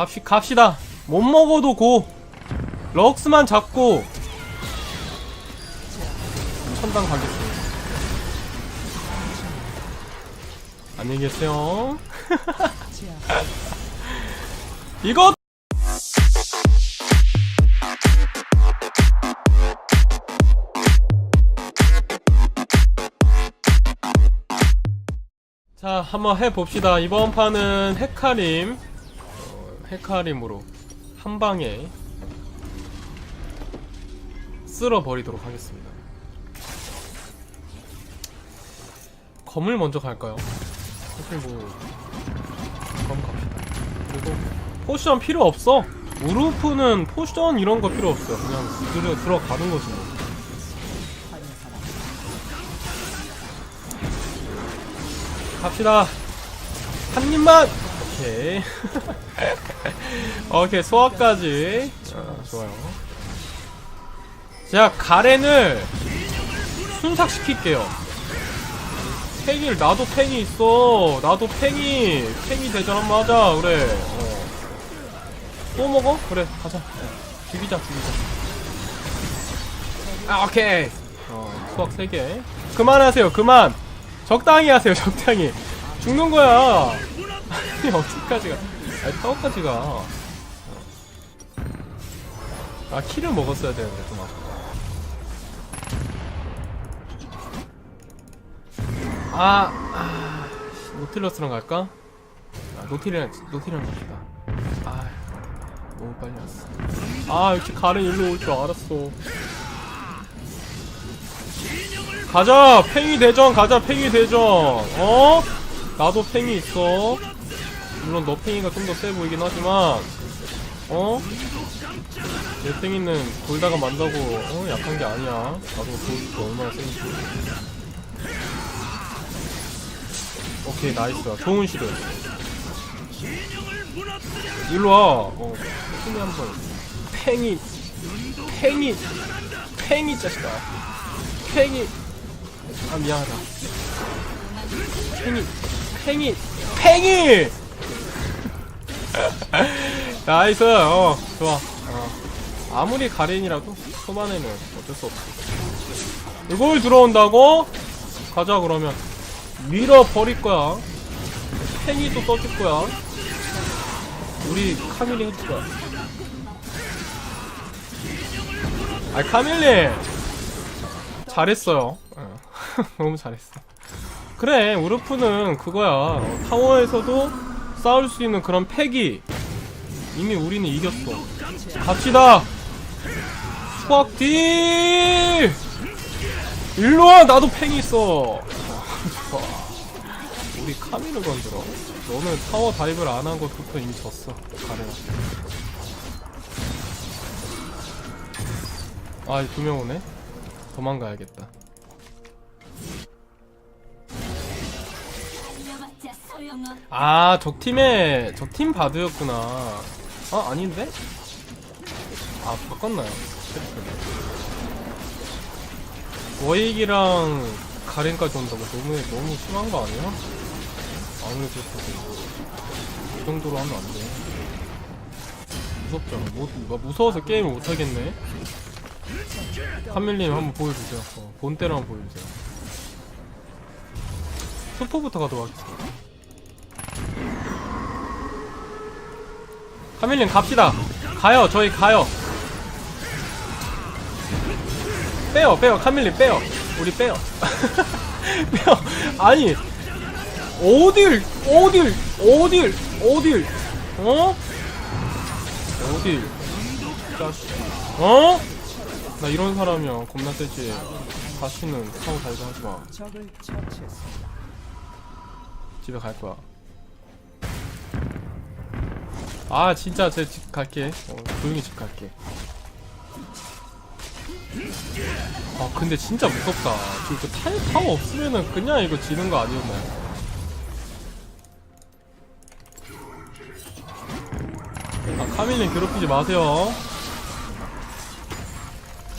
갑시, 갑시다. 못 먹어도 고. 럭스만 잡고. 천당 가겠습니다. 안녕히 계세요. 이거 자, 한번 해봅시다. 이번 판은 헤카림, 어, 헤카림으로 한 방에 쓸어버리도록 하겠습니다. 검을 먼저 갈까요? 사실 뭐, 검 갑시다. 그리고 포션 필요 없어. 우루프는 포션 이런 거 필요 없어요. 그냥 들어, 들어가는 거지 뭐. 갑시다. 한 입만. 오케이. 오케이 소화까지. 아, 좋아요. 자 가렌을 순삭시킬게요. 팽이를 나도 팽이 있어. 나도 팽이. 팽이 대전 한번 하자. 그래. 어. 또 먹어? 그래 가자. 어. 죽이자 죽이자. 아 오케이. 어 수학 3개. 그만하세요. 그만. 적당히 하세요, 적당히. 죽는 거야. 아니, 어디까지 가. 아니, 타워까지 가. 아, 키를 먹었어야 되는데, 좀 아쉽다. 아, 아, 노틸러스랑 갈까? 아, 노틸이랑, 노틸이랑 갑시다. 아, 너무 빨리 왔어. 아, 역시 가른 일로 올 줄 알았어. 가자 팽이 대전 가자 팽이 대전 어? 나도 팽이 있어 물론 너 팽이가 좀 더 세 보이긴 하지만 어? 내 팽이는 돌다가 만다고 어? 약한 게 아니야. 나도 보여줄게 얼마나 센지. 오케이 나이스. 좋은 시도 일로와. 어 팽이 한번. 팽이. 팽이. 팽이 자식아. 팽이. 아 미안하다. 팽이. 팽이. 팽이 나이스 어 좋아 어. 아무리 가렌이라도 초반에는 어쩔 수 없지 이걸 들어온다고? 가자 그러면 밀어버릴 거야 팽이도 써줄 거야 우리 카밀리 해줄 거야 아 카밀리 잘했어요. 어. 너무 잘했어. 그래, 우르프는 그거야. 어, 타워에서도 싸울 수 있는 그런 패기. 이미 우리는 이겼어. 갑시다! 수학 딜! 일로와! 나도 팽이 있어! 우리 카미를 건드려. 너는 타워 다이브를 안 한 것부터 이미 졌어. 가래가. 아, 두명 오네? 도망가야겠다. 아, 적팀에, 적팀 바드였구나. 아, 아닌데? 아, 바꿨나요? 워익이랑 가렌까지 온다고 너무, 너무 심한 거 아니야? 아무래도 그 정도로 하면 안 돼. 무섭잖아. 뭐, 뭐 무서워서 게임을 못하겠네? 카밀님 한번 보여주세요. 어, 본때를 한번 보여주세요. 스포부터 가도록 하겠습니다. 카밀님 갑시다. 가요. 저희 가요. 빼요. 빼요. 카밀님 빼요. 우리 빼요. 빼요. 아니 어딜 어딜 어딜 어딜 어? 어딜 자식 어? 나 이런 사람이야 겁나 세지 다시는 타고 달고 하지마 집에 갈 거야 아 진짜 제 집 갈게. 어, 조용히 집 갈게. 아 근데 진짜 무섭다. 그 타이 타워 없으면은 그냥 이거 지는 거 아니었나요? 아 카밀린 괴롭히지 마세요.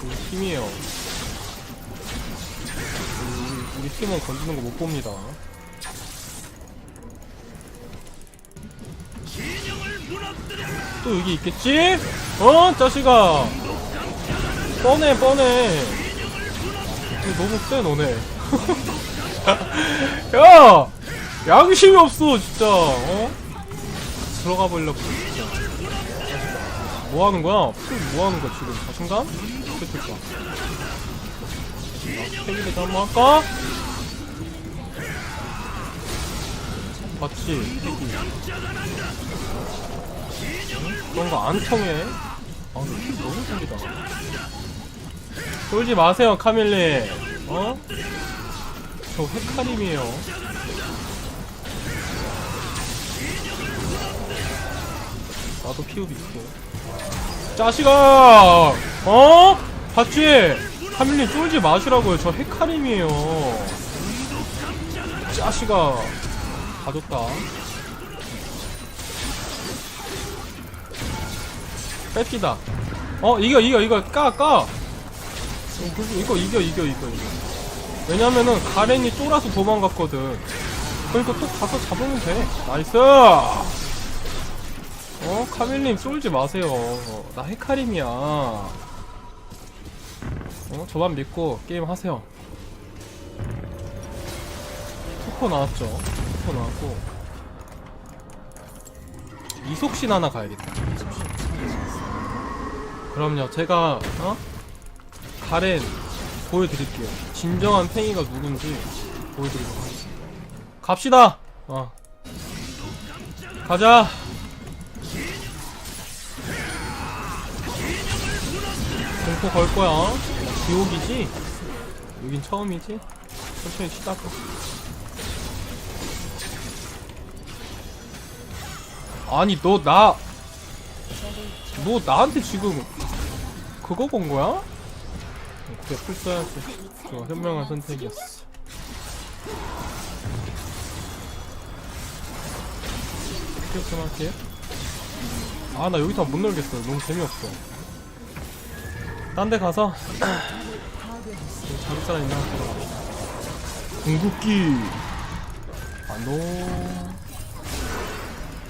우리 팀이에요. 우리, 팀은 건드는 거 못 봅니다 또 여기 있겠지? 어? 자식아 뻔해 뻔해 너무 세 너네 야! 양심이 없어 진짜 어? 들어가 보려고 진짜 뭐 하는 거야? 풀뭐 하는 거야 지금 자신감? 됐을까 팽이를 한번 할까? 맞지? 그런 거 안 통해. 아 근데 피 너무 생기다. 쫄지 마세요 카밀리. 어? 저 헤카림이에요. 나도 피우비 있고 자식아! 어? 봤지? 카밀리 쫄지 마시라고요. 저 헤카림이에요. 자식아. 가졌다 뺏기다. 어 이거 이거 이거 까까. 이거 이겨 이겨 이겨 이겨. 왜냐면은 가렌이 쫄아서 도망갔거든. 그러니까 또 가서 잡으면 돼. 나이스! 어 카밀님 쫄지 마세요. 어, 나 헤카림이야. 어 저만 믿고 게임 하세요. 투포 나왔죠? 투포 나왔고. 이속신 하나 가야겠다. 이속신 그럼요. 제가 어? 가렌 보여드릴게요. 진정한 팽이가 누군지 보여드리도록 하겠습니다. 갑시다! 어. 가자! 공포 걸 거야. 지옥이지? 여긴 처음이지? 천천히 쉬다가. 아니 너나 너 나한테 지금 그거 건 거야? 그래 풀 써야지 좋아 현명한 선택이었어. 이렇게 할게. 아나 여기서 못 놀겠어. 너무 재미없어. 딴 데 가서 잡을 사람 있나? 들어갑시다 궁극기. 안녕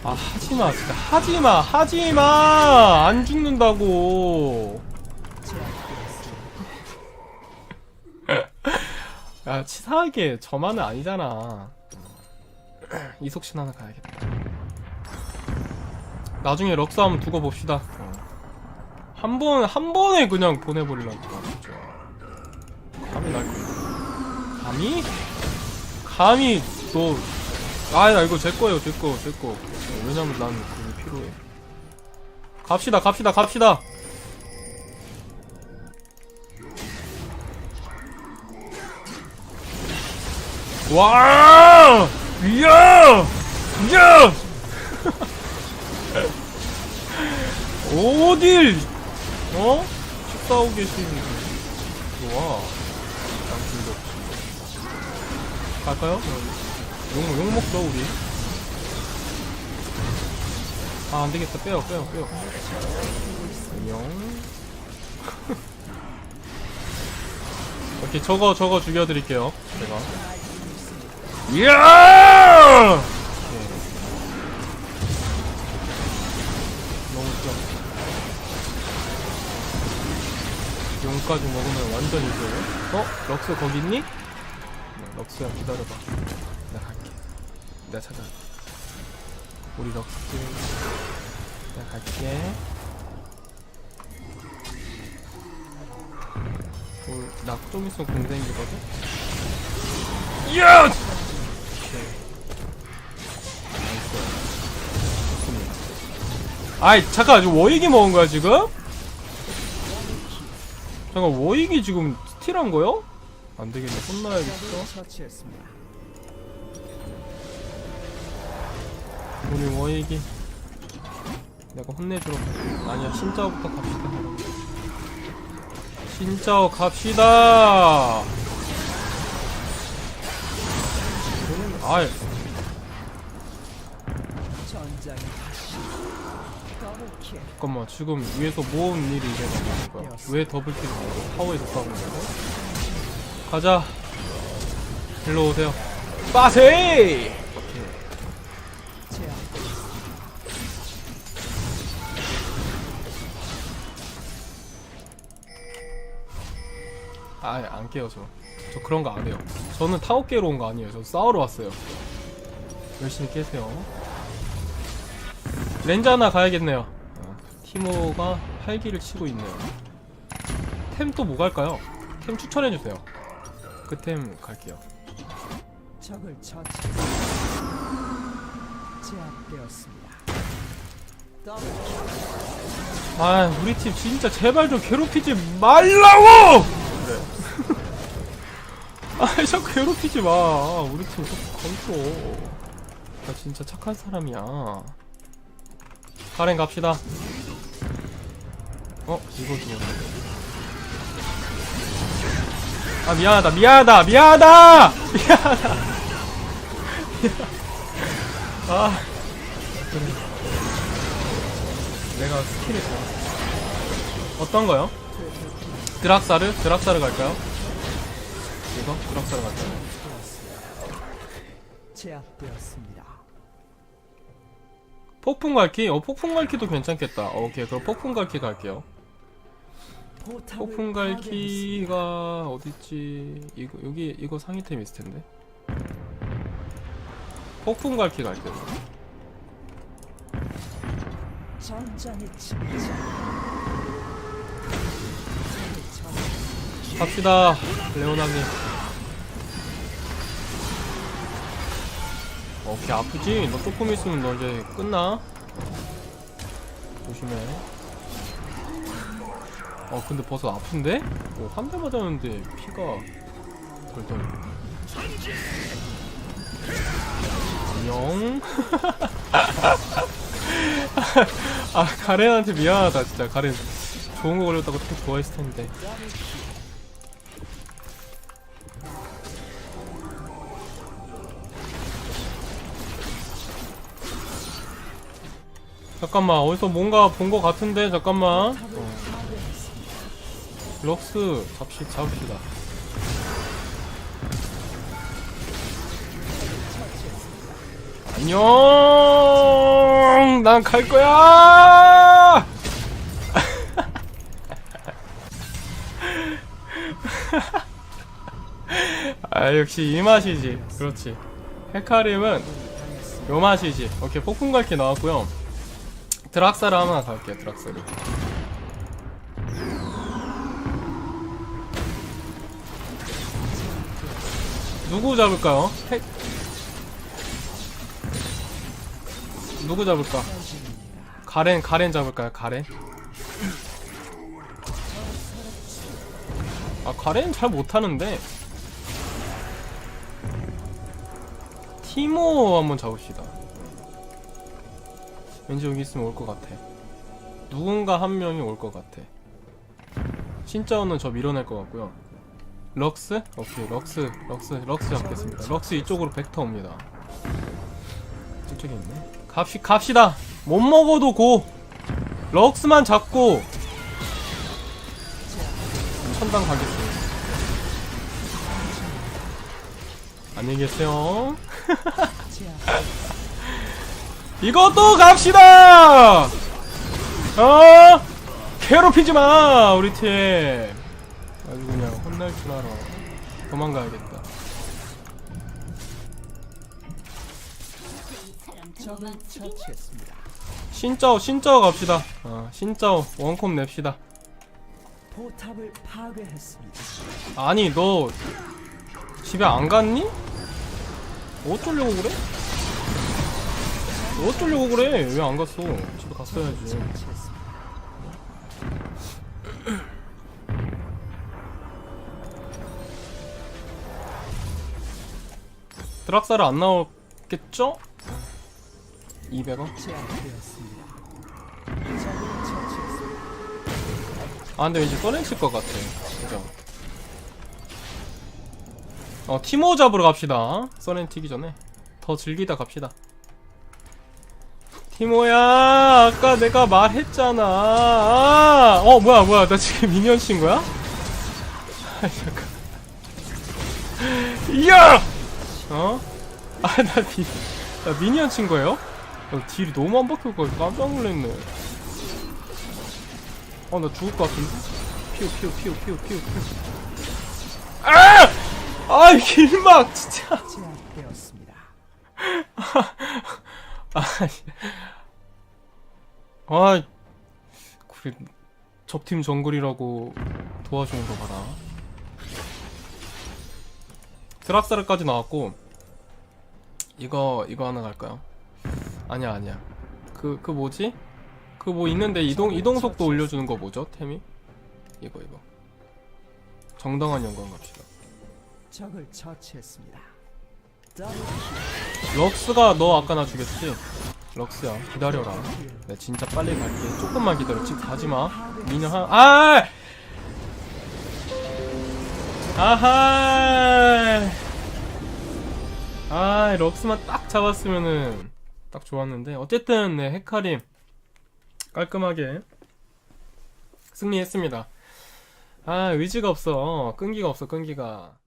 아 하지마 진짜. 하지마 하지마! 안 죽는다고. 야 치사하게 저만은 아니잖아. 이속신 하나 가야겠다. 나중에 럭스 한번 두고 봅시다. 한 번, 한 번에 그냥 보내버리려고 진짜 감이 날 거야. 감히? 감히 너 아야 이거 제 거예요 제 거, 제 거. 왜냐면 난 그게 필요해. 갑시다, 갑시다, 갑시다. 와! 이야! 이야! 어딜? 어? 식사하고 계시는 좋아. 양심도 없이. 갈까요? 욕, 욕 먹죠, 우리. 아, 안 되겠다. 빼요, 빼요, 빼요. 안녕. 오케이, 저거, 저거 죽여드릴게요. 제가. 이야! 네. 너무 싫어. 용까지 먹으면 완전 이겨요. 어? 럭스 거기 있니? 네, 럭스야 기다려봐. 내가 찾아. 우리 럭스. 내가 갈게. 나좀 있으면 공생기거든? 좋습니다. 아이, 잠깐, 지금 워익이 먹은 거야, 지금? 잠깐, 워익이 지금 스틸한 거요? 안 되겠네, 혼나야겠어. 우리 워익이. 내가 혼내주러 가. 아니야, 신짜오부터 갑시다. 신짜오 갑시다! 아이. 잠깐만, 지금 위에서 모은 일이 일어나는 거야. 왜 더블킬 타워에서 싸우는 거야? 가자. 일로 오세요. 빠세! 아예 안 깨요 저. 저 그런 거 안 해요. 저는 타워 깨러 온 거 아니에요. 저 싸우러 왔어요. 열심히 깨세요. 렌즈 하나 가야겠네요. 어, 티모가 활기를 치고 있네요. 템 또 뭐 갈까요? 템 추천해주세요. 그 템 갈게요. 적을 처치. 제압되었습니다. 더블 아 우리 팀 진짜 제발 좀 괴롭히지 말라고! 그래. 아 자꾸 괴롭히지 마. 우리 팀 자꾸 건조. 나 진짜 착한 사람이야. 가렌 갑시다. 어 이거 좋은데. 아 미안하다 미안하다 미안하다 미안하다. 아 그래. 내가 스킬이 좋아. 어떤 거요? 드락사르? 드락사르 갈까요? 이거? 갈까요? 제압되었습니다. 폭풍 갈키? 어, 폭풍 갈키도 괜찮겠다. 어, 오케이, 그럼 폭풍 갈키 갈게요. 폭풍. 갈키가 어딨지? 이거, 여기, 이거 상위템 있을 텐데. 폭풍 갈키 갈게요. 갑시다, 레오나님. 오케이, 아프지? 너 조금 있으면 너 이제 끝나. 조심해. 어, 근데 버섯 아픈데? 어, 한 대 맞았는데 피가 덜덜. 안녕. 아, 가렌한테 미안하다, 진짜. 가렌. 좋은 거 걸렸다고 되게 좋아했을 텐데. 잠깐만 어디서 뭔가 본거 같은데 잠깐만. 어. 럭스 잡시 잡읍시다. 안녕! 난 갈 거야! 아 역시 이 맛이지. 그렇지. 헤카림은 요 맛이지. 오케이 폭풍 갈게 나왔고요 드락사를 하나 갈게요 드락사를 누구 잡을까요? 핵 누구 잡을까? 가렌 가렌 잡을까요? 가렌? 아 가렌 잘 못하는데 티모 한번 잡읍시다 왠지 여기 있으면 올 것 같아. 누군가 한 명이 올 것 같아. 신짜오는 저 밀어낼 것 같고요. 럭스? 오케이 럭스 럭스 럭스 잡겠습니다. 럭스 이쪽으로 벡터 옵니다. 이쪽에 있네. 갑시, 갑시다! 못 먹어도 고! 럭스만 잡고! 천당 가겠습니다 안녕히 계세요. 이것도 갑시다 어 괴롭히지 마 우리 팀 아주 그냥 혼날 줄 알아 도망가야겠다. 신짜오 신짜오 갑시다 어 신짜오 원콤 냅시다. 아니 너 집에 안 갔니? 어쩌려고 그래? 어쩌려고 그래 왜 안 갔어 집에 갔어야지. 드락사를 안 나오겠죠? 200원? 제압되었습니다. 적을 처치했습니다. 아 근데 왠지 꺼냈을 것 같아 그죠 어 티모 잡으러 갑시다 써렌 튀기 전에 더 즐기다 갑시다 티모야 아까 내가 말했잖아 아, 어 뭐야 뭐야 나 지금 미니언 친 거야? 아 잠깐 이야 어? 아나 미, 나 미니언 친 거예요? 어, 딜이 너무 안 박혀가지고 깜짝 놀랐네 어나 죽을 것 같은데 피우 피우 피우 피우 피우 피우 아! 아, 길막, 진짜. 제압되었습니다. 아, 그래, 적팀 정글이라고 도와주는 거 봐라. 드락사르까지 나왔고, 이거, 이거 하나 갈까요? 아니야, 아니야. 그, 그 뭐지? 그 뭐 있는데 이동, 이동 속도 올려주는 거 뭐죠? 템이? 이거, 이거. 정당한 영광 갑시다. 적을 처치했습니다. 더블 럭스가 너 아까 나 죽였지? 럭스야, 기다려라. 내 진짜 빨리 갈게. 조금만 기다려. 지금 가지마. 미녀 한, 아! 아하! 아, 럭스만 딱 잡았으면은 딱 좋았는데. 어쨌든, 네, 헤카림. 깔끔하게 승리했습니다. 아, 의지가 없어. 끈기가 없어, 끈기가.